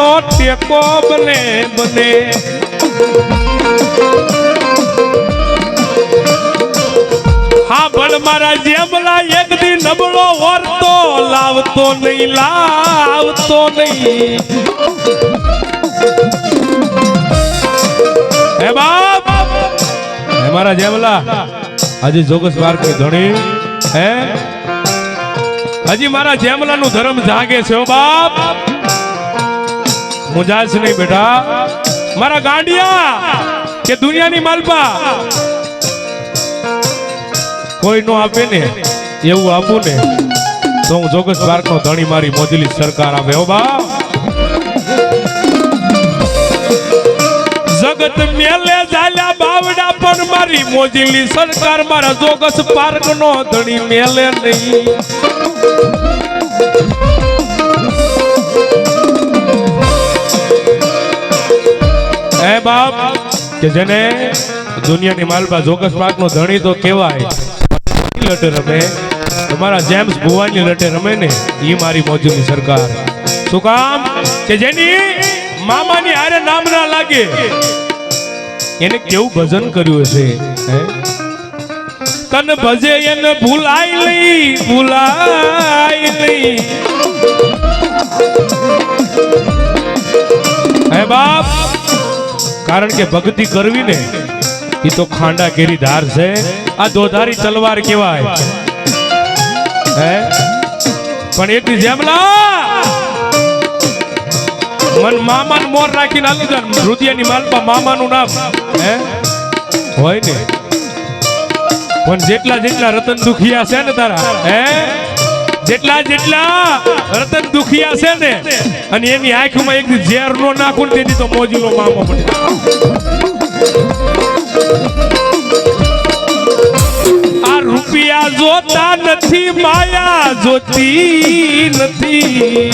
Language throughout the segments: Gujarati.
નો ટેકો બને બને. હા ભલ મારા જેમલા એક દી નબળો વરતો લાવતો નહીં લાવતો નહીં. હે બાપ, હે મારા જેમલા હજી જોગસ માર્ગ કે ધણી, હે? હજી મારા જેમલા નું ધર્મ જાગે છે બાપ. હું જાશ નહીં બેટા. મારા ગાંડિયા, કે દુનિયાની માલપા કોઈ નો આપે ને, એવું આપું ને, તો હું જોગસ પાર્ક નો ધણી મારી મોજલી સરકાર આપે. હો બા. જગત મેલે ચાલ્યા બાવડા, પણ મારી મોજલી સરકાર મારા જોગસ પાર્ક નો ધણી મેલે નહીં. હે બાપ કે જેને દુનિયાની માલબા જોગસ પાર્ક નો ધણી તો કહેવાય લટે રમે. તમારા જેમ્સ ભુવાની લટે રમે ને એ મારી મોજુની સરકાર. શું કામ? કે જેની મામાની હારે નામ ના લાગે. એને કેવું ભજન કર્યું હશે તન ભજે એને ભૂલાય લઈ ભૂલાય લઈ હે બાપ? કારણ કે ભક્તિ કરવી ને એ તો ખાંડા કેરી ધાર છે. આ દોધારી તલવાર કહેવાય. હે? પણ એક જેમલા મન મામાન મોર રાખીને હાલો છે રુદિયાની માલપા મામાનું નામ. હે? હોય ને? પણ જેટલા જેટલા રતન દુખિયા છે ને તારા, હે? જેટલા જેટલા રતન દુખિયા છે ને, અને એની આંખમાં એક ઝેર નો નાખું તેથી તો મોજીલો મામો પડે. આ રૂપિયા જોતા નથી, માયા જોતી નથી.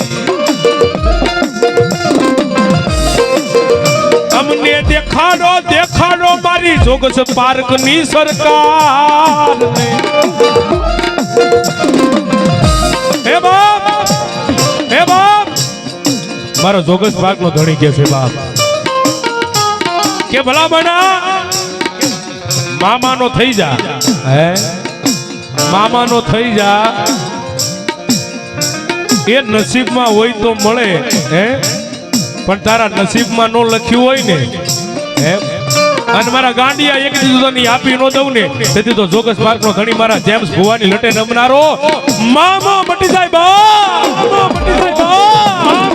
અમને દેખાડો દેખાડો મારી જોગસ પાર્કની. સરકાર મારો જોગસ ભાગ નો ધણી કે છે બાપ. કે ભલા બના? મામાનો થઈ જા. હે? મામાનો થઈ જા. એ નસીબમાં હોય તો મળે, હે? પણ તારા નસીબમાં નો લખ્યું હોય ને, હે? અને મારા ગાંડિયા એક દીધું ની આપી નો દઉં ને, તેથી તો જોગસ પાર્ક નો ધણી મારા જેમ્સ ભુવાની લટે રમનારો મામા મટી જાય બા મામો મામો મટી જાય બા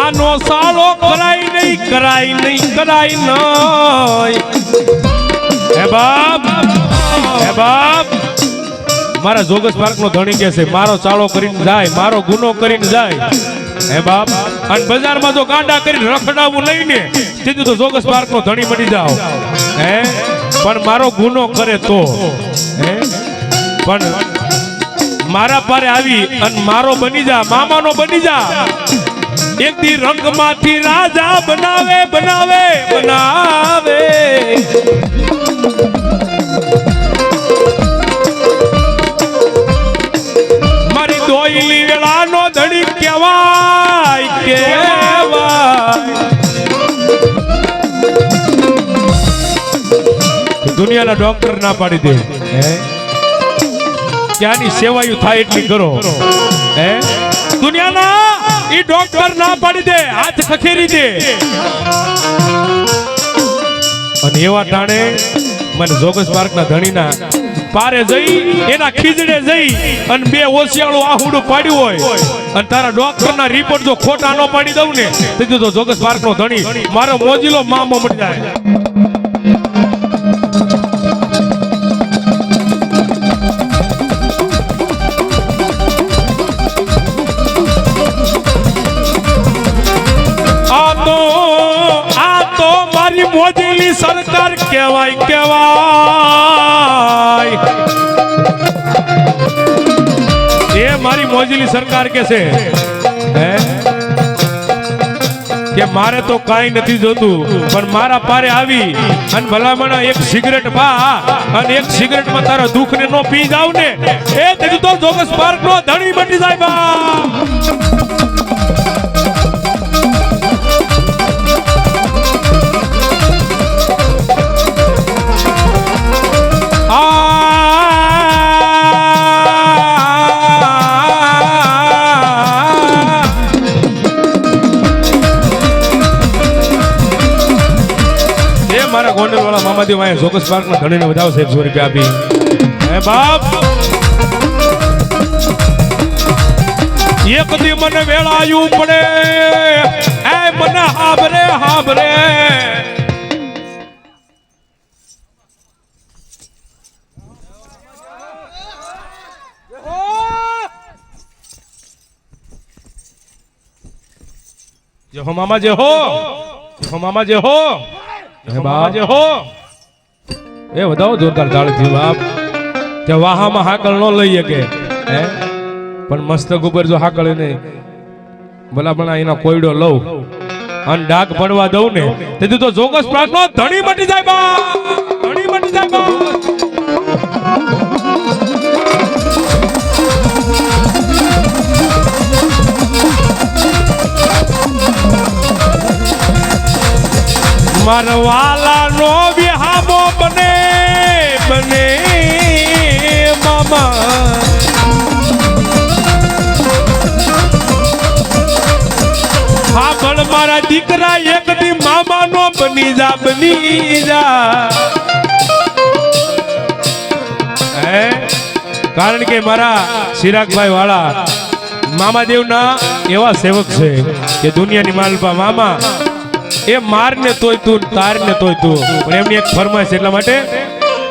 આનો સાળો કરાય નહીં કરાય નહીં કરાય નહીં. બાપ મારા જોગસ પાર્ક નો ધણી કે છે, મારો ચાળો કરીને જાય, મારો ગુનો કરીને જાય. હે બાપ, અને બજારમાં જો ગાંડા કરીને રખડાવું લઈને સીધું તો જોગસ પાર્ક નો ધણી બની જાઓ. હે? પણ મારો ગુનો કરે તો. પણ મારા પારે આવી અને મારો બની જા, મામાનો બની જા. એક દી રંગમાંથી રાજા બનાવે બનાવે બનાવે. દુનિયાના ડોક્ટર ના પાડી દે. ત્યાંની સેવાયું થાય એટલી કરો. હે? દુનિયાના ઈ ડોક્ટર ના પાડી દે. હાથ ખખેરી દે. અને એવા ટાણે મને જોગસ પાર્ક ના ધણીના પારે જઈ, એના ખીજડે જઈ અને બે ઓશિયાળું આહુડું પાડ્યું હોય. અને તારા ડોક્ટર ના રિપોર્ટ જો ખોટા ન પાડી દઉં ને, તો જોગસ પાર્ક નો ધણી, મારો મોજીલો મામો મળી જાય. કહેવાય કહેવાય એ મારી મોજીલી સરકાર કે છે? કે મારે તો કાંઈ નથી જોતું, પણ મારા પારે આવી અને ભલામણ એક સિગરેટ બા અને એક સિગરેટમાં તારા દુઃખને નો પી જાવ ને. એ તો જોગસ પાર્ક નો ધણી બની જાય બા. મામાદેવ અહીંયા જોગસ પાર્ક ના ધણીને વધાવશે એકસો રૂપિયા આપી. હે બાપ! એક દી મને વેળાયું પડે. એ મને હાબરે હાબરે. જે હો મામા જે હો. હો મામા જે હો. હો મામા જે હો. એ વધાવો જોરદાર તાળથી બાપ. કે વાહામાં હાકળ ન લઈ શકે, હે? પણ મસ્તક ઉપર જો હાકળ નહીં ભલા ભલા એના કોયડો લઉં. અને ડાક પડવા દઉં ને, તેથી તો જોગસ પ્રાર્થનો, ધણી મટી જાય બા ધણી મટી જાય બા મારવાલા નો વિહામો બને. બને મામા. હા મારા દીકરા એક દી મામા નો બની જા બની જા. હે? કારણ કે મારા ચિરાગભાઈ વાળા મામાદેવના એવા સેવક છે કે દુનિયાની માલપા મામા. એ મારને તોય તું તારને તોય તું પણ એમની એક ફરમાઈશ એટલા માટે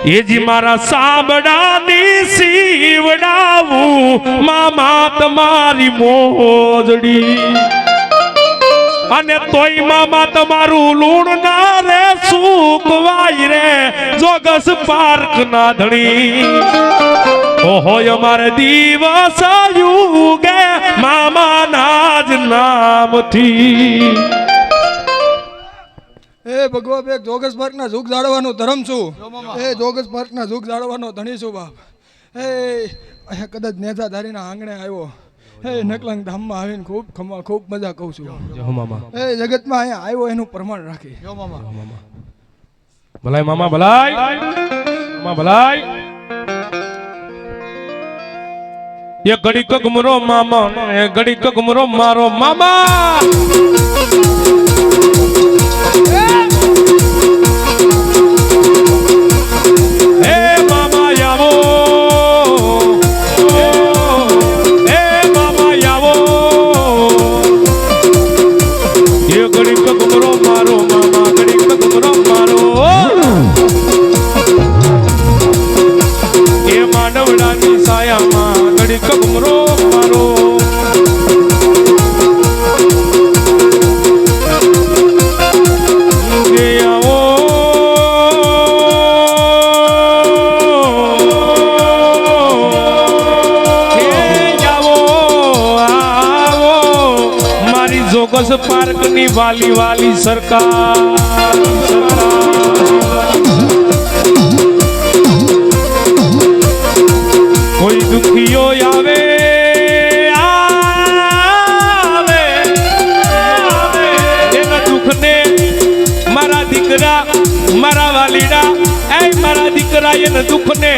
એજી મારા સાબડાની સીવડાવું મામા તમારી મોજડી. અને તોય મામા તમારું લૂણ ના રે, સુકવાય રે, જોગસ પાર્ક ના ધણી. ઓહો, અમારે દિવસ યુગે મામા નાજ નામથી. એ ભગવા એક જોગસ પાર્કના ઝુક જાળવાનો ધર્મ છું. એ જોગસ પાર્કના ઝુક જાળવાનો ધણી છું બાપ. એ અહીંયા કદાચ નેતા ધારીના આંગણે આવ્યો. એ નકલંગ ધામમાં આવીને ખૂબ ખમા ખૂબ મજા કહું છું. એ જગતમાં અહીંયા આવ્યો એનું પ્રમાણ રાખી. ભલાઈ મામા ભલાઈ. મામા ભલાઈ. એ ઘડી કગમરો મામા એ ઘડી કગમરો મારો મામા. એ પાર્કની વાલી વાલી સરકાર. કોઈ દુખીઓ આવે આવે. એના દુઃખને મારા દીકરા, મારા વાલીડા, એ મારા દીકરા એના દુઃખને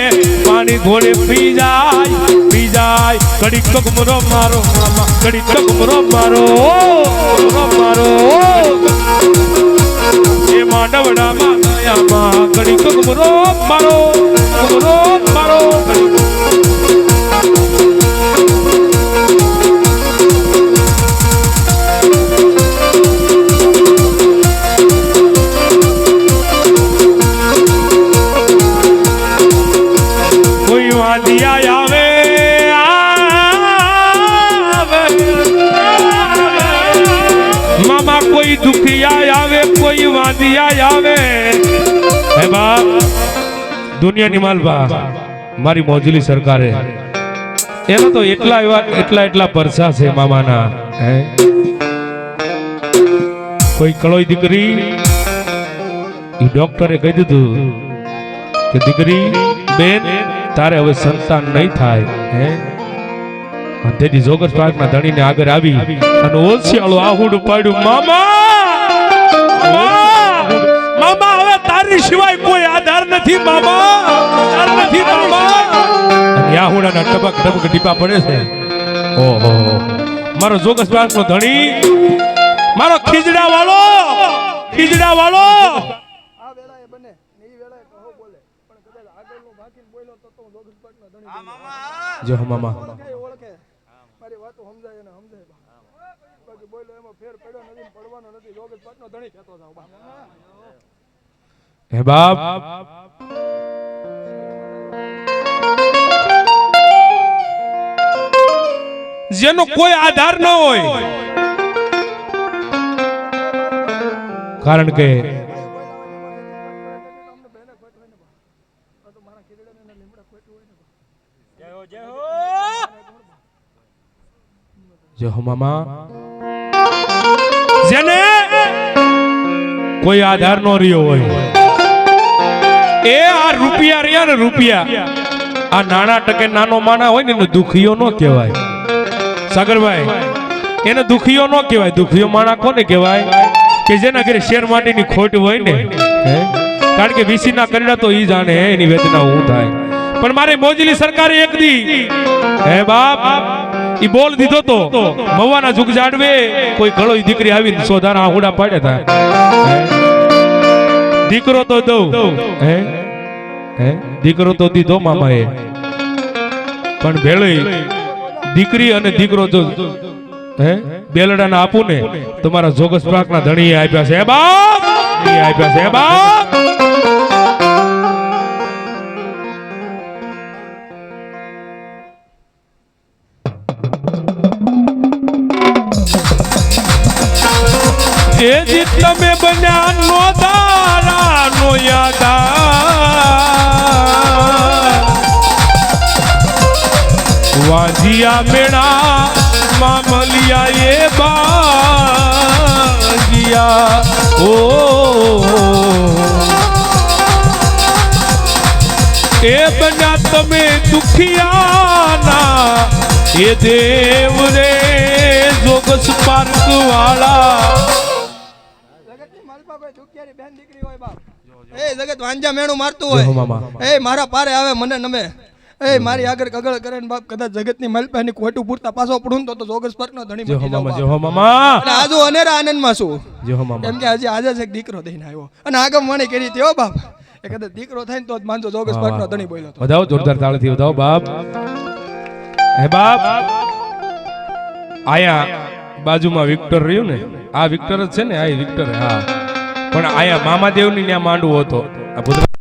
ઘોડે પી જાય પી જાય. ઘડી કગમરો મારો મામા ઘડી કગમરો મારો મારો. એ માંડવડામાં કડી ઘડી કગમરો મારો કગમરો મારો દુનિયાની માલભા મારી મોજલી સરકારે. એનો તો એટલા એવા એટલા એટલા પરસા છે મામાના. હે? કોઈ કળોઈ દીકરી એ ડોક્ટરે કહી દીધું કે દીકરી બેન તારે હવે સંતાન નહીં થાય. હે? તેથી જોગસ પાર્કના ધણીને આગળ આવી અને ઓછિયાળો આહુડ પાડ્યું મામા! મામા! હવે તારી સિવાય કોઈ આધાર નથી મામા! અને આહુડાના ટપક ટપક ટીપા પડે છે. ઓહો. મારો જોગસ પાર્કનો ધણી. મારો ખીજડા વાળો. ખીજડા વાળો. આ વેળાએ બને ને વેળાએ કહો બોલે પણ કદાચ આગળનું બાકીને બોલ્યો તો તો જોગસ પાર્કનો ધણી બની જો મામા. ઓળખે ઓળખે મારી વાતો સમજાય એને સમજાય. બાકી બોલ્યો એમાં ફેર પડ્યો નથી પડવાનો નથી જોગસ પાર્કનો ધણી કહેતો જાવ બા હે બાપ. જેનો કોઈ આધાર ન હોય. કારણ કે જો મામા જેને કોઈ આધાર નો રહ્યો હોય એ આ રૂપિયા રહ્યા ને રૂપિયા આ નાના ટકે નાનો માણા હોય ને એનું દુખીઓ નો કહેવાય. સાગરભાઈ એને દુખીઓ નો કહેવાય. દુખીઓ માણા કોને કહેવાય? કે જેના ઘરે શેર માટીની ખોટ હોય ને કારણ કે વીસી ના કરડા તો ઈ જાણે એની વેદના હું થાય. પણ મારે મોજલી સરકારે એક દી હે બાપ ઈ બોલ દીધો તો મવાના જુગ જાડવે કોઈ ઘણો દીકરી આવીને સોધાના આહુડા પાડે થાય? દીકરો તો દઉં હે? હે? દીકરો તો દીધો મામાએ. પણ ભેળી દીકરી અને દીકરો જો બેલડાના આપું ને તમારા જોગસ પ્રાકના ધણીએ આપ્યા છે. આપ્યા છે. બાપ! જીત તમે બન્યા નો દારા નો યાદા વાંજિયા મેળા મામલિયા એ બાગિયા ઓ એ બન્યા તમે દુખિયાના એ દેવ રે જોગસ પાર્ક વાળા. બેન દીકરી હોય બાપ એ જગત વાંજા મેણું મારતું હોય. એ મારા પારે આવે મને નમે. એ મારી આગળ કગળ કરે ને બાપ કદાચ જગતની માલપાની ખોટું પૂરતા પાછો પડું તો તો જોગસ નો ધણી જો જાવ જો મામા અને આજુ અનેરા આનંદમાં છું. જો મામા. એમ કે આજે જ એક દીકરો દઈને આવ્યો. અને આગમ વાણી કરી તેઓ બાપ. એ કદાચ દીકરો થાય ને તો જ માનજો જોગસ પાર્કનો ધણી બોલ્યો તો. વધાવો જોરદાર તાળીથી વધાવો બાપ. હે બાપ. આયા બાજુમાં વિક્ટર રહ્યું ને? આ વિક્ટર જ છે ને? આ વિક્ટર હા. પણ આયા મામાદેવની ત્યાં માંડવો હતો. આ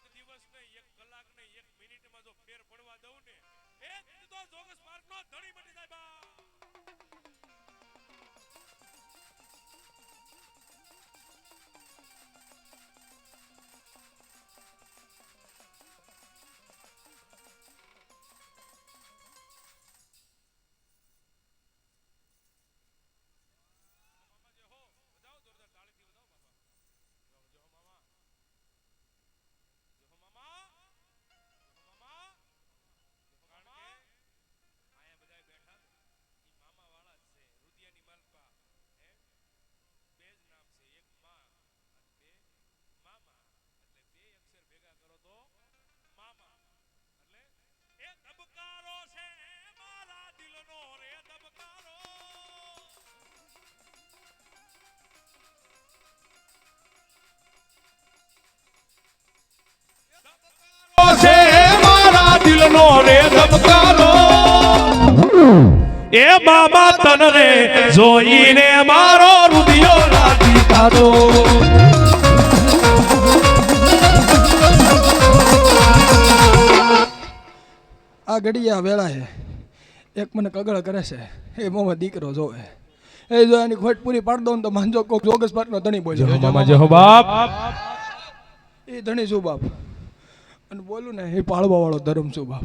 એક દિવસ નહીં, એક કલાક નહીં, એક મિનિટમાં જો ફેર પડવા દઉં ને, એ તો જોગસ પાર્કનો ધણી છે રે ધબકારો. એ બાબા તન રે જોઈને મારો રુદિયો રાજી થાતો આ ઘડિયા વેળા છે એક મને કગળ કરે છે. એ મોમાં દીકરો જોવે. એ જો એની ખોટ પૂરી પાડ દઉં ને તો માંજો કોક જોગસ પાટનો ધણી બોલ્યો. મામા જો બાપ. એ ધણી શું બાપ. અને બોલું ને એ પાળવા વાળો ધર્મ છું બાપ.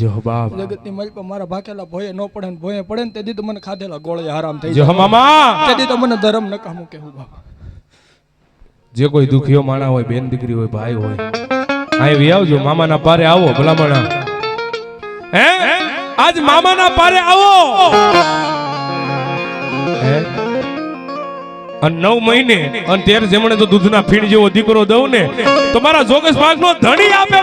જો બાપ. જગતની મલ પર મારા ભાકેલા ભોય ન પડે ને ભોય પડે ને તેથી તો મને ખાધેલા ગોળે આરામ થઈ જો મામા. તેથી તો મને ધર્મ નકામું કેવું બાપ. જે કોઈ દુખીઓ માણા હોય બેન દીકરી હોય ભાઈ હોય અહીં આવજો મામાના પારે આવો ભલામણા. હે? આજ મામાના પારે આવો. હે? અને નવ મહિને અને તેર જેમણે તો દૂધના ફીણ જેવો દીકરો દઉં ને તો મારા જોગસ નો ધણી આપે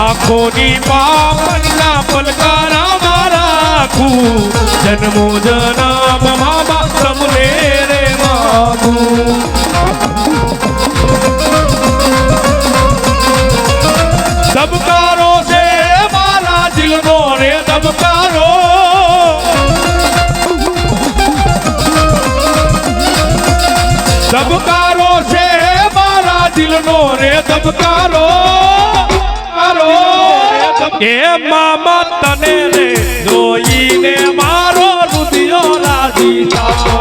આંખોની પાપણના પલકારા મારા રાખું જન્મો જનામ મામા તમને રે માગું દબકારો છે મારા દિલનો રે દબકારો દબકારો છે મામા તને રે જોઈને મારો રુદિયો રાજી થાતો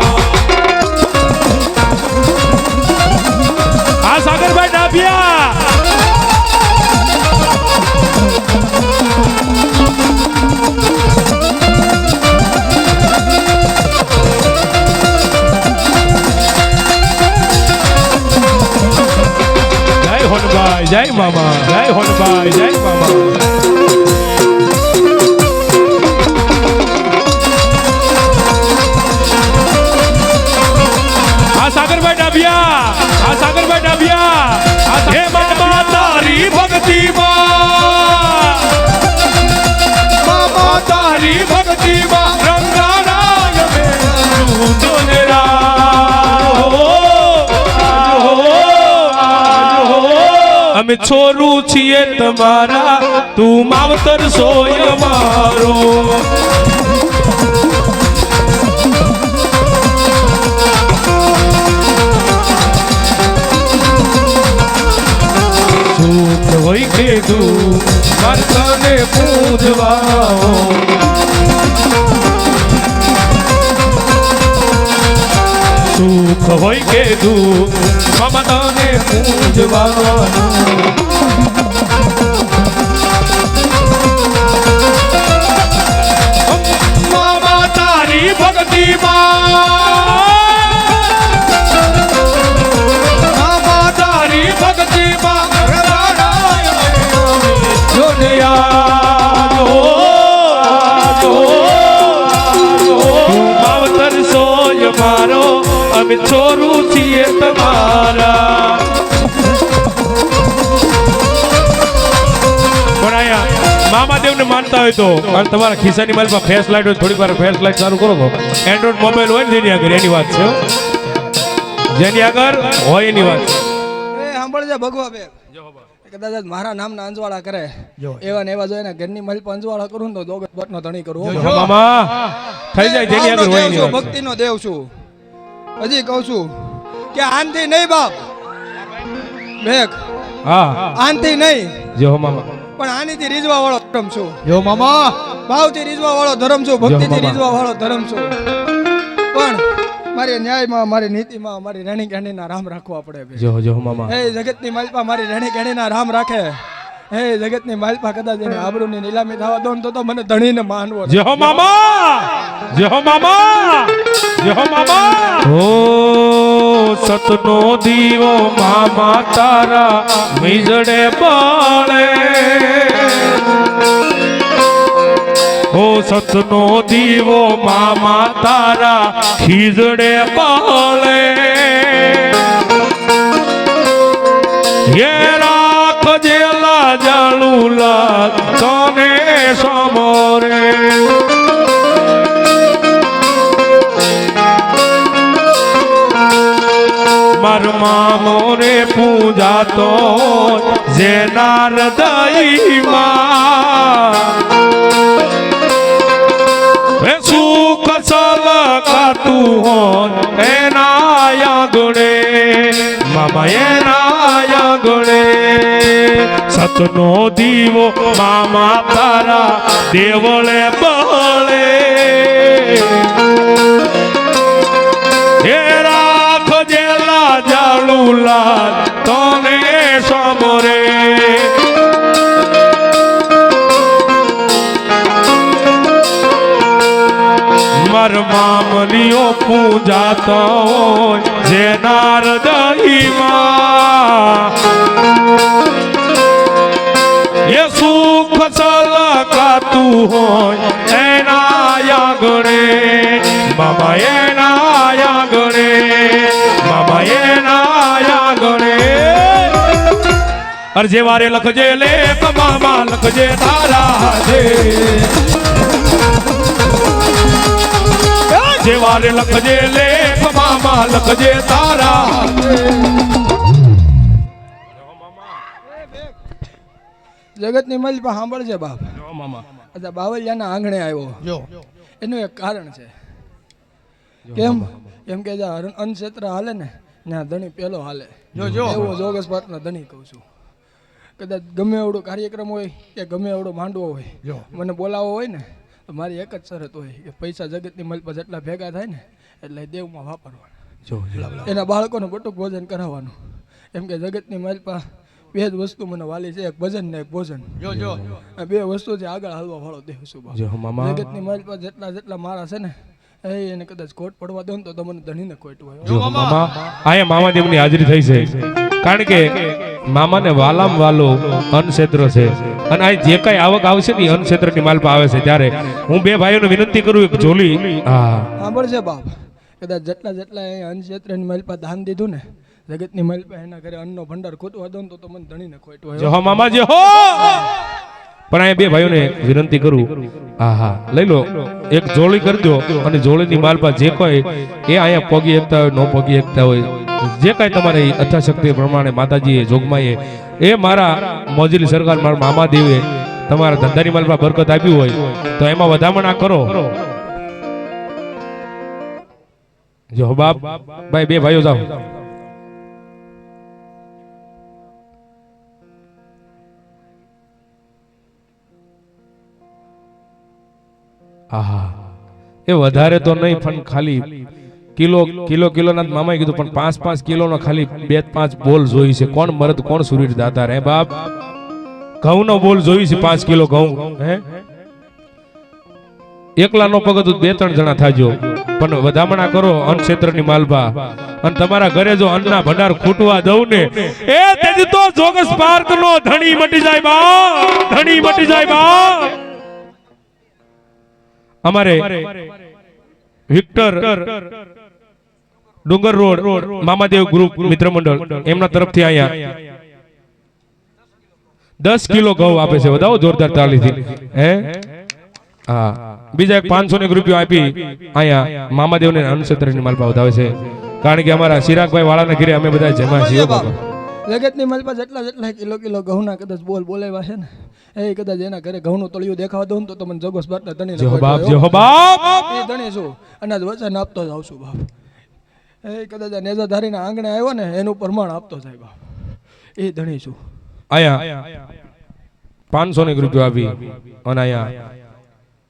ડાભિયા જય હોનભાઈ જય મામા જય હોનભાઈ જય મામા અમે છોરું છીએ તમારા. તું માવતર સોય મારો હોય કે તું મારતાને પૂજવાઓ. સુખ હોય કે દુઃખ મમતાને પૂજવાનું. ભક્તિમાં અમે ચોરું છીએ તમારા. પણ અહીંયા માનતા હોય તો અને તમારા ખિસ્સાની મારી પાસે ફેસ લાઈટ હોય થોડીક વાર ફેસ લાઈટ ચાલુ કરો તો. એન્ડ્રોઈડ મોબાઈલ હોય ને જેની આગળ એની વાત છે. જેની આગળ હોય એની વાત છે. એ સાંભળજે ભગવા બે. કદાચ મારા નામના અંજવાળા કરે. એવા ને એવા જોઈએ ને ઘરની મલ પર અંજવાળા કરું ને તો જોગસ ભટ્ટનો ધણી કરું હો. થઈ જાય જેની આગળ હોય ભક્તિનો દેવ છું. હજી કહું છું કે આનથી નહીં બાપ. બેક હા. આનથી નહીં. જો મામા. પણ આનીથી રીઝવા વાળો ધર્મ છું. જો મામા. ભાવથી રીઝવા વાળો ધર્મ છું ભક્તિથી. રીઝવા વાળો ધર્મ છું. પણ મારી ન્યાયમાં મારી નીતિમાં મારી રણી ગણીના રામ રાખવા પડે. જો જો મામા. હે જગતની માલિકા મારી રણી ગણીના રામ રાખે. હે જગતની માલપા કદાચ એની આબરૂની નીલામી થવા દો ને તો તો મને ધણીને માનવો છે. જય હો મામા! જય હો મામા! જય હો મામા! ઓ સતનો દીવો મામા તારા મિજડે બાળે. ઓ સતનો દીવો મામા તારા ખીજડે બાળે. હે তনে সমরে મર્મા મોરે પૂજાતો જેના હૃદયમાં. સુખ સલકાતું હોય એના યાગણે મામા એના યાગણે સતનો દીવો મામા તારા દેવળે બળે. હે રાખજે લાજાલુલા મામલીઓ પૂજાતો હોય જેના હૃદયમાં એ સુખ સલકાતું હોય એના યાગણે બાબા એના યાગણે બાબા એના યાગણે અરજે વારે લખજે લેખ, મામા લખજે તારા દે જે વારે લખજે લેખ મામા લખજે તારા. જગતની મલ પણ સાંભળજે બાપ. મામા. અચ્છા બાવલિયાના આંગણે આવ્યો. જો. એનું એક કારણ છે. કેમ? કેમ કે અનક્ષેત્ર હાલે ને ત્યાં ધણી પેલો હાલે. જો, જો. એવો જોગસ પાટના ધણી કહું છું. કદાચ ગમે એવડો કાર્યક્રમ હોય કે ગમે એવડો માંડવો હોય. મને બોલાવો હોય ને મારી એક જ શરત હોય કે પૈસા જગતની મલપા પર જેટલા ભેગા થાય ને એટલે દેવમાં વાપરવાના. જો એના બાળકોને બટુક ભોજન કરાવવાનું. એમ કે જગતની મલપા પર બે જ વસ્તુ મને વાલી છે એક ભજન ને એક ભોજન. જો જો. આ બે છે આગળ હાલવા વાળો દેહ બાપ. જગતની મલપા પર જેટલા જેટલા મારા છે ને એ એને કદાચ કોટ પડવા દો ને તો તમને ધણીને કોટ હોય. જો મામા. અહીંયા મામાદેવની હાજરી થઈ છે. કારણ કે મામાને વાલામ વાલો અન્નક્ષેત્ર છે. અને આ જે કઈ આવક આવશે ને અન્નક્ષેત્રની માલ પર આવે છે. ત્યારે હું બે ભાઈઓને વિનંતી કરું એક જોલી હા. સાંભળશે બાપ. કદાચ જેટલા જેટલા એ અનક્ષેત્રની માલ પર દાન દીધું ને જગતની માલ પર એના ઘરે અન્નનો ભંડાર ખોટો હતો ને તો તમને ધણીને ખોટ જો હો મામા જે હો! પણ અહીંયા બે ભાઈઓને વિનંતી કરું. હા હા. લઈ લો. એક જોડી કરજો. અને જોડીની માલ પર જે કોઈ એ અહીંયા પગી એકતા હોય ન પગી એકતા હોય જે કાંઈ તમારે યથાશક્તિ પ્રમાણે માતાજીએ, જોગમાઈએ, એ મારા મોજીલી સરકાર, મારા મામા દેવે તમારા ધંધાની માલ પર બરકત આપી હોય, તો એમાં વધામણા કરો. જો બાપ ભાઈ બે ભાઈઓ જાઓ. આહા, એ વધારે તો નહીં, પણ ખાલી કિલો કિલો, કિલોના મામાએ કીધું, પણ પાંચ પાંચ કિલોનો ખાલી બે, પાંચ બોલ જોઈ છે. કોણ મરદ, કોણ સુરીર દાતા રે બાપ? ઘઉંનો બોલ જોઈ છે પાંચ કિલો ઘઉં, હે? એકલા નો પગત બે, ત્રણ જણા થાજો. પણ વધામણા કરો અન્ન ક્ષેત્રની માલભા. અને તમારા ઘરે જો અન્નના ભંડાર ખૂટવા દઉં ને, એ તેથી તો જોગસ પાર્ક નો ધણી મટી જાય બા ધણી મટી જાય બા અમારે વિક્ટર ડુંગર રોડ મામાદેવ ગ્રુપ મિત્ર મંડળ એમના તરફથી અહીંયા. દસ કિલો ઘઉં આપે છે વધાવો જોરદાર તાલીથી. હે? હા. બીજા એક પાંચસો ને રૂપિયો આપી અહીંયા મામાદેવ ને અનુસત્રની માલ વધાવે છે. કારણ કે અમારા ચિરાગભાઈ વાળાના ઘરે અમે બધા જમા છીએ બાપા. જગતની માલ પર જેટલા જેટલા કિલો કિલો ઘઉંના કદાચ બોલ બોલાવ્યા છે ને એ કદાચ એના ઘરે ઘઉંનું તળિયું દેખાવા દઉં ને તો તમને જગોસ બાટના ધણી જો બાપ જો. બાપ! એ ધણી છું. અનાજ વચન આપતો જાઉં છું બાપ. એ કદાચ આ નેજાધારીના આંગણે આવ્યો ને એનું પ્રમાણ આપતો સાહેબ એ ધણી છું. અહીંયા પાંચસો ની રૂપિયો આવી અને અહીંયા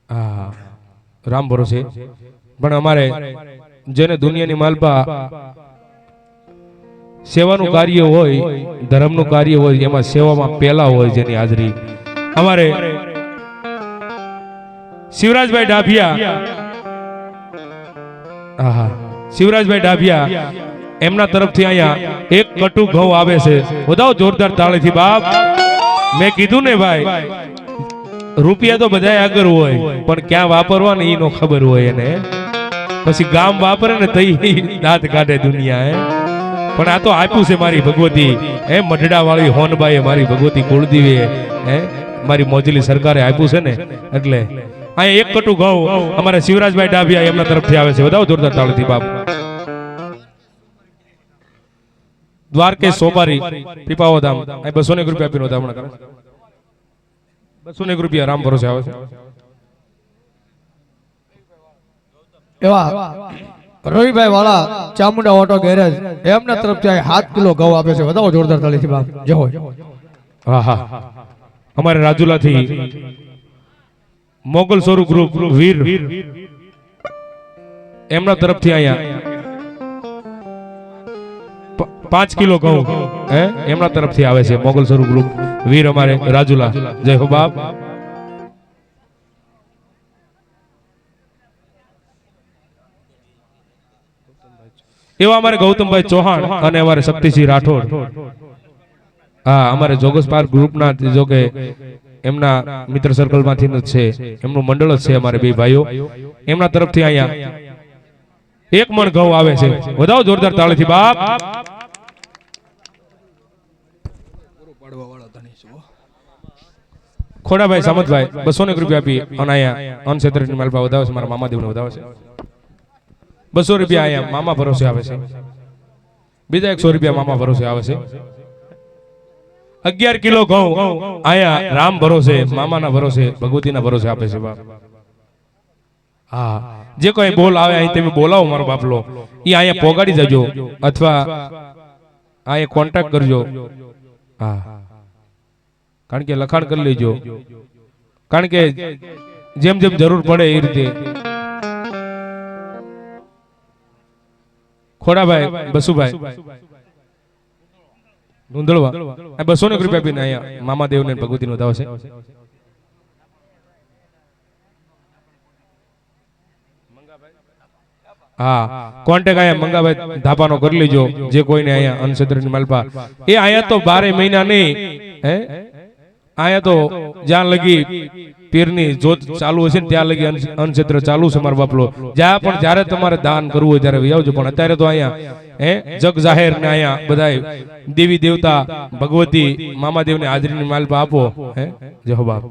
હા રામ ભરોસે. પણ અમારે જેને દુનિયાની માલપા સેવાનું કાર્ય હોય ધર્મનું કાર્ય હોય એમાં સેવામાં પહેલા હોય જેની હાજરી. અમારે શિવરાજભાઈ ડાભિયા. હા હા. શિવરાજભાઈ ડાભિયા એમના તરફથી અહીંયા એક કટુ ઘઉં આવે છે. વધાવ જોરદાર તાળીથી, બાપ. મેં કીધું ને ભાઈ, રૂપિયા તો બધા આગળ હોય, પણ ક્યાં વાપરવા ને એનો ખબર હોય એને. પછી ગામ વાપરે ને તઈ દાંત કાઢે દુનિયા હે પણ આ તો આપ્યું છે મારી ભગવતી. હે મઢડા વાળી હોનબાઈએ મારી ભગવતી કુળદેવીએ હે, મારી મોજલી સરકારે આપ્યું છે ને, એટલે અહીંયા એક કટુ ઘઉં અમારા શિવરાજભાઈ ડાભિયા એમના તરફથી આવે છે. બધા જોરદાર તાળથી બાપ. દ્વારકેશ સોપારી પીપાવો ધામ અહીં બસો ને રૂપિયા આપીને વધામણા કરે બસો ને રૂપિયા રામ ભરોસે આવે છે. એવા રવિભાઈ વાળા ચામુંડા ઓટો ગેરેજ એમના તરફથી સાત કિલો ઘઉં આપે છે. વધાવો જોરદાર તાલીથી બાપ. હોય. હા હા. અમારે રાજુલાથી મોગલ સ્વરૂપ ગ્રુપ વીર. એમના તરફથી અહીંયા પાંચ કિલો ઘઉં હે? એમના તરફથી આવે છે મોગલ સોરુ ગ્રુપ વીર અમારે રાજુલા. જય હો બાપ. એવા અમારે ગૌતમભાઈ ચૌહાણ અને અમારે શક્તિસિંહ રાઠોડ. હા અમારે જોગસપાર ગ્રુપના જો કે એમના મિત્ર સર્કલમાંથી છે. એમનું મંડળ જ છે અમારે બે ભાઈઓ. એમના તરફથી અહીંયા એક મણ ઘઉં આવે છે. વધાવો જોરદાર તાળીથી બાપ. ખોડાભાઈ, સામતભાઈ, બસો ને રૂપિયા આપી અને અહીંયા અનક્ષેત્રની માલપા વધાવે છે. મારા મામા દેવને વધાવે છે. બસો રૂપિયા અહીંયા મામા ભરોસે આવે છે. બીજા એકસો રૂપિયા મામા ભરોસે આવે છે. અગિયાર કિલો ઘઉં. અહીંયા રામ ભરોસે, મામાના ભરોસે, ભગવતીના ભરોસે આપે છે બાપ. હા, જે કોઈ બોલ આવે અહીં તમે બોલાવો મારો બાપલો. એ અહીંયા પોગાડી જજો. અથવા અહીંયા કોન્ટેક્ટ કરજો. હા. કારણ કે લખાણ કરી લેજો. કારણ કે જેમ જેમ જરૂર પડે એ રીતે. ખોડાભાઈ, બસુભાઈ. ધૂંધળવા આ બસો ને રૂપિયા આપીને અહીંયા મામાદેવ ને ભગવતી નો છે. હા કોન્ટેક અહીંયા મંગાભાઈ ધાપાનો કરી લેજો જે કોઈને અહીંયા અનક્ષેત્રની માલપા. એ અહીંયા તો બારે મહિના નહીં હે? અહીંયા તો જ્યાં લગી પીરની જોત ચાલુ હશે ને ત્યાં લગી અનસદ્ર અનક્ષેત્ર ચાલુ છે મારો બાપલો. જ્યાં પણ જ્યારે તમારે દાન કરવું હોય ત્યારે આવજો પણ અત્યારે તો અહીંયા હે? જગ જાહેર ને અહીંયા બધાય દેવી દેવતા ભગવતી મામાદેવની હાજરીની માલપા આપો, હે? જહો બાપ.